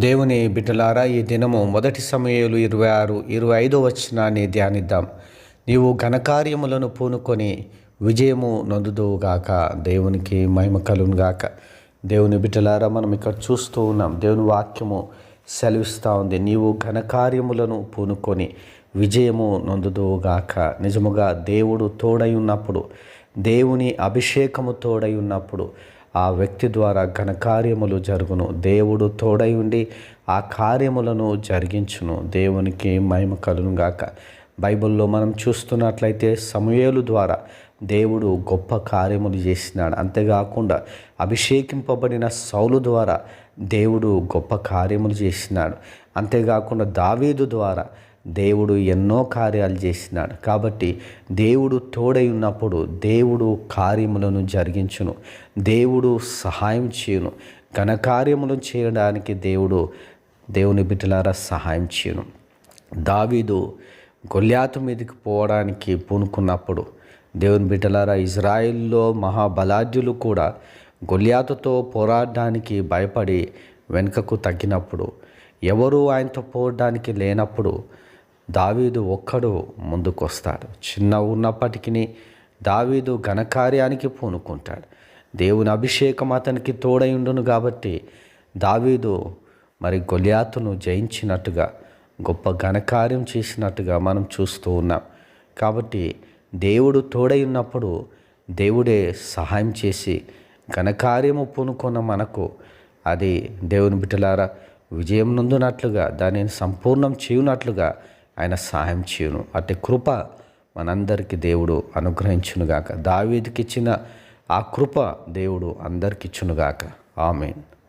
దేవుని బిడ్డలారా ఈ దినము మొదటి సమయాలు ఇరవై ఆరు ఇరవై ఐదో వచనాన్ని ధ్యానిద్దాం. నీవు ఘనకార్యములను పూనుకొని విజయము నొందుదువుగాక దేవునికి మహిమ కలుగాక దేవుని బిడ్డలారా మనం ఇక్కడ చూస్తూ ఉన్నాం. దేవుని వాక్యము సెలవిస్తూ ఉంది. నీవు ఘనకార్యములను పూనుకొని విజయము నొందుదువుగాక నిజముగా దేవుడు తోడై ఉన్నప్పుడు దేవుని అభిషేకము తోడై ఉన్నప్పుడు ఆ వ్యక్తి ద్వారా ఘనకార్యములు జరుగును. దేవుడు తోడై ఉండి ఆ కార్యములను జరిగించును. దేవునికి మహిమ కలును గాక. బైబిల్లో మనం చూస్తున్నట్లయితే సమయలు ద్వారా దేవుడు గొప్ప కార్యములు చేసినాడు. అంతేకాకుండా అభిషేకింపబడిన సౌలు ద్వారా దేవుడు గొప్ప కార్యములు చేసినాడు. అంతేకాకుండా దావీదు ద్వారా దేవుడు ఎన్నో కార్యాలు చేసినాడు. కాబట్టి దేవుడు తోడై ఉన్నప్పుడు దేవుడు కార్యములను జరిగించును. దేవుడు సహాయం చేయును. ఘనకార్యములు చేయడానికి దేవుడు దేవుని బిడ్డలారా సహాయం చేయను. దావీదు గొల్యాతు మీదకి పోవడానికి పూనుకున్నప్పుడు దేవుని బిడ్డలారా ఇజ్రాయిల్లో మహాబలాఢ్యులు కూడా గొల్యాతుతో పోరాడడానికి భయపడి వెనుకకు తగ్గినప్పుడు ఎవరు ఆయనతో పోవడానికి లేనప్పుడు దావీదు ఒక్కడు ముందుకొస్తాడు. చిన్న ఉన్నప్పటికీ దావీదు ఘనకార్యానికి పూనుకుంటాడు. దేవుని అభిషేకం అతనికి తోడై ఉండును కాబట్టి దావీదు మరి గొలియాతును జయించినట్టుగా గొప్ప ఘనకార్యం చేసినట్టుగా మనం చూస్తూ ఉన్నాం. కాబట్టి దేవుడు తోడై ఉన్నప్పుడు దేవుడే సహాయం చేసి ఘనకార్యము పూనుకున్న మనకు అది దేవుని బిడ్డలారా విజయం నొందునట్లుగా దానిని సంపూర్ణం చేయునట్లుగా ఆయన సహాయం చేయను. అట్టి కృప మనందరికీ దేవుడు అనుగ్రహించునుగాక. దావీదికి ఇచ్చిన ఆ కృప దేవుడు అందరికి ఇచ్చునుగాక ఆమెన్.